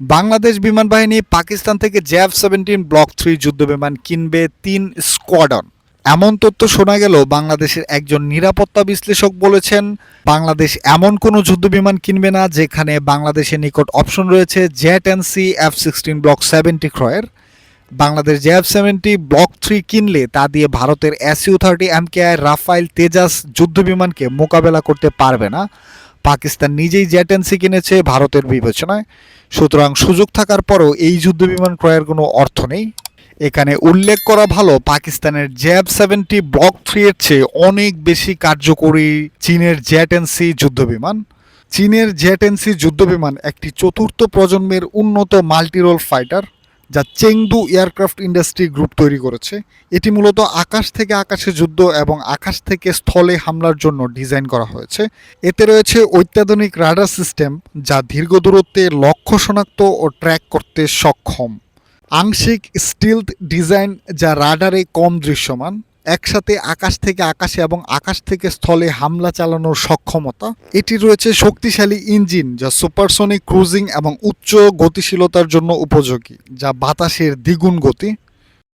বাংলাদেশ বিমান বাহিনী পাকিস্তান থেকে জ্যাভ সেভেন্টিন ব্লক থ্রি যুদ্ধ বিমান কিনবে তিন স্কোয়াডন। এমন তথ্য শোনা গেল, বাংলাদেশের একজন নিরাপত্তা বিশ্লেষক বলেছেন, বাংলাদেশ এমন কোনো যুদ্ধ বিমান কিনবে না যেখানে বাংলাদেশের নিকট অপশন রয়েছে jet N C F sixteen block seventy ক্রয়ের। Bangladesh JF seventy block three কিনলে তা দিয়ে ভারতের SU thirty MKI Rafale Tejas যুদ্ধ বিমানকে মোকাবেলা করতে পারবে না। পাকিস্তান নিজেই জেটেন্সি কিনেছে ভারতের বিবেচনায়। সুতরাং সুযোগ থাকার পরও এই যুদ্ধ বিমান ক্রয়ের কোনো অর্থ নেই। এখানে উল্লেখ করা ভালো, পাকিস্তানের জ্যাব সেভেন্টি ব্লক থ্রি এর চেয়ে অনেক বেশি কার্যকরী চীনের জেটেন্সি যুদ্ধ বিমান। চীনের জেটেন্সি যুদ্ধ বিমান একটি চতুর্থ প্রজন্মের উন্নত মাল্টিরোল ফাইটার। যা চেংদু এয়ারক্রাফট ইন্ডাস্ট্রি গ্রুপ তৈরি করেছে। এটি মূলত আকাশ থেকে আকাশে যুদ্ধ এবং আকাশ থেকে স্থলে হামলার জন্য ডিজাইন করা হয়েছে। এতে রয়েছে অত্যাধুনিক রাডার সিস্টেম যা দীর্ঘ দূরত্বে লক্ষ্য শনাক্ত ও ট্র্যাক করতে সক্ষম। আংশিক স্টিলথ ডিজাইন যা রাডারে কম দৃশ্যমান। একসাথে আকাশ থেকে আকাশে এবং আকাশ থেকে স্থলে হামলা চালানোর সক্ষমতা। এটি রয়েছে শক্তিশালী ইঞ্জিন যা সুপারসনিক ক্রুজিং এবং উচ্চ গতিশীলতার জন্য উপযোগী, যা বাতাসের দ্বিগুণ গতি